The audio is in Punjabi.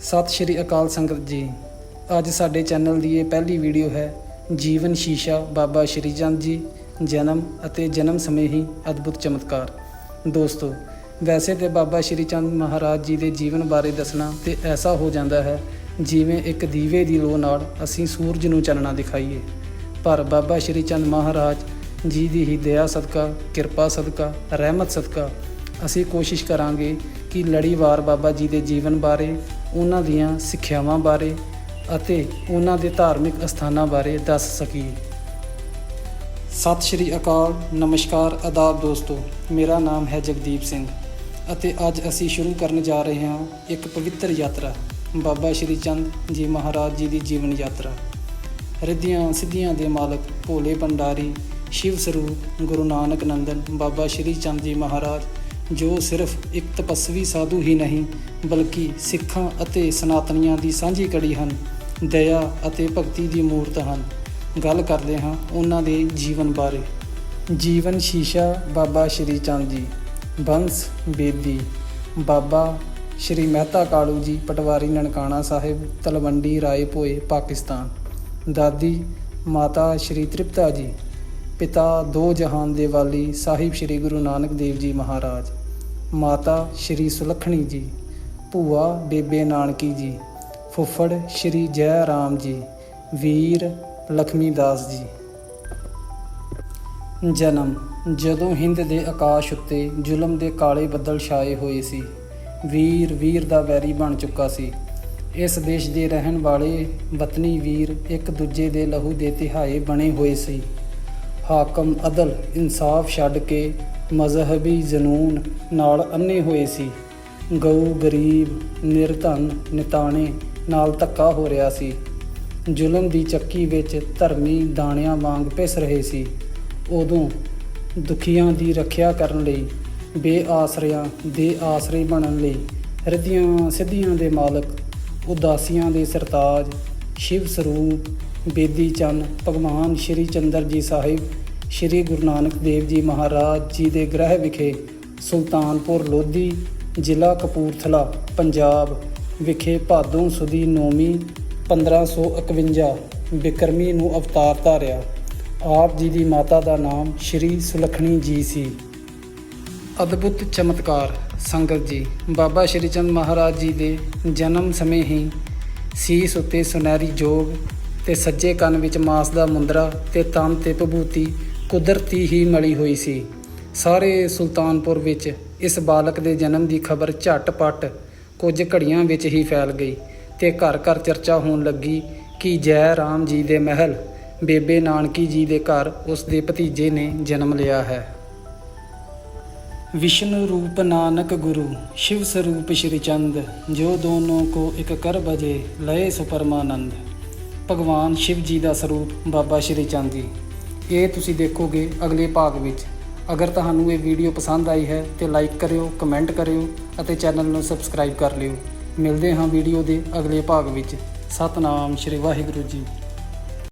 ਸਤਿ ਸ਼੍ਰੀ ਅਕਾਲ ਸੰਗਤ ਜੀ। ਅੱਜ ਸਾਡੇ ਚੈਨਲ ਦੀ ਇਹ ਪਹਿਲੀ ਵੀਡੀਓ ਹੈ, ਜੀਵਨ ਸ਼ੀਸ਼ਾ ਬਾਬਾ ਸ਼੍ਰੀ ਚੰਦ ਜੀ, ਜਨਮ ਅਤੇ ਜਨਮ ਸਮੇਂ ਹੀ ਅਦਭੁਤ ਚਮਤਕਾਰ। ਦੋਸਤੋ, ਵੈਸੇ ਤੇ ਬਾਬਾ ਸ਼੍ਰੀ ਚੰਦ ਮਹਾਰਾਜ ਜੀ ਦੇ ਜੀਵਨ ਬਾਰੇ ਦੱਸਣਾ ਤੇ ਐਸਾ ਹੋ ਜਾਂਦਾ ਹੈ, ਜਿਵੇਂ ਇੱਕ ਦੀਵੇ ਦੀ ਲੋ ਨਾਲ ਅਸੀਂ ਸੂਰਜ ਨੂੰ ਚੱਲਣਾ ਦਿਖਾਈਏ। ਪਰ ਬਾਬਾ ਸ਼੍ਰੀ ਚੰਦ ਮਹਾਰਾਜ ਜੀ ਦੀ ਹੀ ਦਇਆ ਸਦਕਾ, ਕਿਰਪਾ ਸਦਕਾ, ਰਹਿਮਤ ਸਦਕਾ, ਅਸੀਂ ਕੋਸ਼ਿਸ਼ ਕਰਾਂਗੇ ਕਿ ਲੜੀਵਾਰ ਬਾਬਾ ਜੀ ਦੇ ਜੀਵਨ ਬਾਰੇ ਉਹਨਾਂ ਦੀਆਂ ਸਿੱਖਿਆਵਾਂ ਬਾਰੇ ਅਤੇ ਉਹਨਾਂ ਦੇ ਧਾਰਮਿਕ ਅਸਥਾਨਾਂ ਬਾਰੇ ਦੱਸ ਸਕੀਏ ਸਤਿ ਸ਼੍ਰੀ ਅਕਾਲ, ਨਮਸਕਾਰ, ਆਦਾਬ ਦੋਸਤੋ। ਮੇਰਾ ਨਾਮ ਹੈ ਜਗਦੀਪ ਸਿੰਘ ਅਤੇ ਅੱਜ ਅਸੀਂ ਸ਼ੁਰੂ ਕਰਨ ਜਾ ਰਹੇ ਹਾਂ ਇੱਕ ਪਵਿੱਤਰ ਯਾਤਰਾ, ਬਾਬਾ ਸ਼੍ਰੀ ਚੰਦ ਜੀ ਮਹਾਰਾਜ ਜੀ ਦੀ ਜੀਵਨ ਯਾਤਰਾ। ਰਿੱਧੀਆਂ ਸਿੱਧੀਆਂ ਦੇ ਮਾਲਕ ਭੋਲੇ ਭੰਡਾਰੀ, ਸ਼ਿਵ ਸਰੂਪ, ਗੁਰੂ ਨਾਨਕ ਨੰਦਨ, ਬਾਬਾ ਸ਼੍ਰੀ ਚੰਦ ਜੀ ਮਹਾਰਾਜ ਜੋ ਸਿਰਫ ਇੱਕ ਤਪਸਵੀ ਸਾਧੂ ਹੀ ਨਹੀਂ, ਬਲਕਿ ਸਿੱਖਾਂ ਅਤੇ ਸਨਾਤਨੀਆਂ ਦੀ ਸਾਂਝੀ ਕੜੀ ਹਨ, ਦਇਆ ਅਤੇ ਭਗਤੀ ਦੀ ਮੂਰਤ ਹਨ। ਗੱਲ ਕਰਦੇ ਹਾਂ ਉਹਨਾਂ ਦੇ ਜੀਵਨ ਬਾਰੇ। ਜੀਵਨ ਸ਼ੀਸ਼ਾ ਬਾਬਾ ਸ਼੍ਰੀ ਚੰਦ ਜੀ, ਬੰਸ ਬੇਦੀ ਬਾਬਾ ਸ਼੍ਰੀ ਮਹਿਤਾ ਕਾਲੂ ਜੀ, ਪਟਵਾਰੀ ਨਨਕਾਣਾ ਸਾਹਿਬ, ਤਲਵੰਡੀ ਰਾਏ ਭੋਏ ਪਾਕਿਸਤਾਨ। ਦਾਦੀ ਮਾਤਾ ਸ਼੍ਰੀ ਤ੍ਰਿਪਤਾ ਜੀ ਪਿਤਾ ਦੋ ਜਹਾਨ ਦੇ ਵਾਲੀ ਸਾਹਿਬ ਸ਼੍ਰੀ ਗੁਰੂ ਨਾਨਕ ਦੇਵ ਜੀ ਮਹਾਰਾਜ, ਮਾਤਾ ਸ਼੍ਰੀ ਸੁਲੱਖਣੀ ਜੀ, ਭੂਆ ਬੇਬੇ ਨਾਨਕੀ ਜੀ, ਫੁੱਫੜ ਸ਼੍ਰੀ ਜੈ ਰਾਮ ਜੀ, ਵੀਰ ਲਖਮੀ ਦਾਸ ਜੀ। ਜਨਮ, ਜਦੋਂ ਹਿੰਦ ਦੇ ਆਕਾਸ਼ ਉੱਤੇ ਜ਼ੁਲਮ ਦੇ ਕਾਲੇ ਬੱਦਲ ਛਾਏ ਹੋਏ ਸੀ, ਵੀਰ ਵੀਰ ਦਾ ਵੈਰੀ ਬਣ ਚੁੱਕਾ ਸੀ। ਇਸ ਦੇਸ਼ ਦੇ ਰਹਿਣ ਵਾਲੇ ਵਤਨੀ ਵੀਰ ਇੱਕ ਦੂਜੇ ਦੇ ਲਹੂ ਦੇ ਤਿਹਾਏ ਬਣੇ ਹੋਏ ਸੀ। ਹਾਕਮ ਅਦਲ ਇਨਸਾਫ ਛੱਡ ਕੇ ਮਜ਼ਹਬੀ ਜਨੂਨ ਨਾਲ ਅੰਨੇ ਹੋਏ ਸੀ। ਗਊ, ਗਰੀਬ, ਨਿਰਧਨ, ਨਿਤਾਣੇ ਨਾਲ ਧੱਕਾ ਹੋ ਰਿਹਾ ਸੀ। ਜ਼ੁਲਮ ਦੀ ਚੱਕੀ ਵਿੱਚ ਧਰਮੀ ਦਾਣਿਆਂ ਵਾਂਗ ਪਿਸ ਰਹੇ ਸੀ। ਉਦੋਂ ਦੁਖੀਆਂ ਦੀ ਰੱਖਿਆ ਕਰਨ ਲਈ, ਬੇਆਸਰਿਆਂ ਦੇ ਆਸਰੇ ਬਣਨ ਲਈ ਰਿੱਧੀਆਂ ਸਿੱਧੀਆਂ ਦੇ ਮਾਲਕ, ਉਦਾਸੀਆਂ ਦੇ ਸਰਤਾਜ, ਸ਼ਿਵ ਸਰੂਪ ਬੇਦੀ ਚੰਨ ਭਗਵਾਨ ਸ਼੍ਰੀ ਚੰਦਰ ਜੀ ਸਾਹਿਬ, ਸ਼੍ਰੀ ਗੁਰੂ ਨਾਨਕ ਦੇਵ ਜੀ ਮਹਾਰਾਜ ਜੀ ਦੇ ਗ੍ਰਹਿ ਵਿਖੇ ਸੁਲਤਾਨਪੁਰ ਲੋਧੀ, ਜ਼ਿਲ੍ਹਾ ਕਪੂਰਥਲਾ, ਪੰਜਾਬ ਵਿਖੇ ਭਾਦੋਂ ਸੁਦੀ ਨੌਮੀ 1551 ਬਿਕਰਮੀ ਨੂੰ ਅਵਤਾਰ ਧਾਰਿਆ। ਆਪ ਜੀ ਦੀ ਮਾਤਾ ਦਾ ਨਾਮ ਸ਼੍ਰੀ ਸੁਲੱਖਣੀ ਜੀ ਸੀ। ਅਦਭੁਤ ਚਮਤਕਾਰ, ਸੰਗਤ ਜੀ, ਬਾਬਾ ਸ਼੍ਰੀ ਚੰਦ ਮਹਾਰਾਜ ਜੀ ਦੇ ਜਨਮ ਸਮੇਂ ਹੀ ਸੀਸ ਉੱਤੇ ਸੁਨਹਿਰੀ ਜੋਗ ਤੇ ਸੱਜੇ ਕੰਨ ਵਿੱਚ ਮਾਸ ਦਾ ਮੁੰਦਰਾ ਤੇ ਤਨ ਤੇ ਭਭੂਤੀ ਕੁਦਰਤੀ ਹੀ ਮਲੀ ਹੋਈ ਸੀ। ਸਾਰੇ ਸੁਲਤਾਨਪੁਰ ਵਿੱਚ ਇਸ ਬਾਲਕ ਦੇ ਜਨਮ ਦੀ ਖਬਰ ਝਟਪਟ ਕੁਝ ਘੜੀਆਂ ਵਿੱਚ ਹੀ ਫੈਲ ਗਈ ਤੇ ਘਰ-ਘਰ ਚਰਚਾ ਹੋਣ ਲੱਗੀ ਕਿ ਜੈ ਰਾਮ ਜੀ ਦੇ ਮਹਿਲ, ਬੇਬੇ ਨਾਨਕੀ ਜੀ ਦੇ ਘਰ ਉਸ ਦੇ ਭਤੀਜੇ ਨੇ ਜਨਮ ਲਿਆ ਹੈ। ਵਿਸ਼ਨੂੰ ਰੂਪ ਨਾਨਕ ਗੁਰੂ, ਸ਼ਿਵ ਸਰੂਪ ਸ਼੍ਰੀ ਚੰਦ, ਜੋ ਦੋਨੋਂ ਕੋ ਇੱਕ ਕਰ ਬਜੇ, ਲਏ ਸੁਪਰਮਾਨੰਦ। ਭਗਵਾਨ ਸ਼ਿਵ ਜੀ ਦਾ ਸਰੂਪ ਬਾਬਾ ਸ਼੍ਰੀ ਚੰਦ ਜੀ। ਇਹ ਤੁਸੀਂ ਦੇਖੋਗੇ ਅਗਲੇ ਭਾਗ ਵਿੱਚ। ਅਗਰ ਤੁਹਾਨੂੰ ਇਹ ਵੀਡੀਓ ਪਸੰਦ ਆਈ ਹੈ ਤੇ ਲਾਈਕ ਕਰਿਓ, ਕਮੈਂਟ ਕਰਿਓ ਅਤੇ ਚੈਨਲ ਨੂੰ ਸਬਸਕ੍ਰਾਈਬ ਕਰ ਲਿਓ। ਮਿਲਦੇ ਹਾਂ ਵੀਡੀਓ ਦੇ ਅਗਲੇ ਭਾਗ ਵਿੱਚ। ਸਤਨਾਮ ਸ਼੍ਰੀ ਵਾਹਿਗੁਰੂ ਜੀ।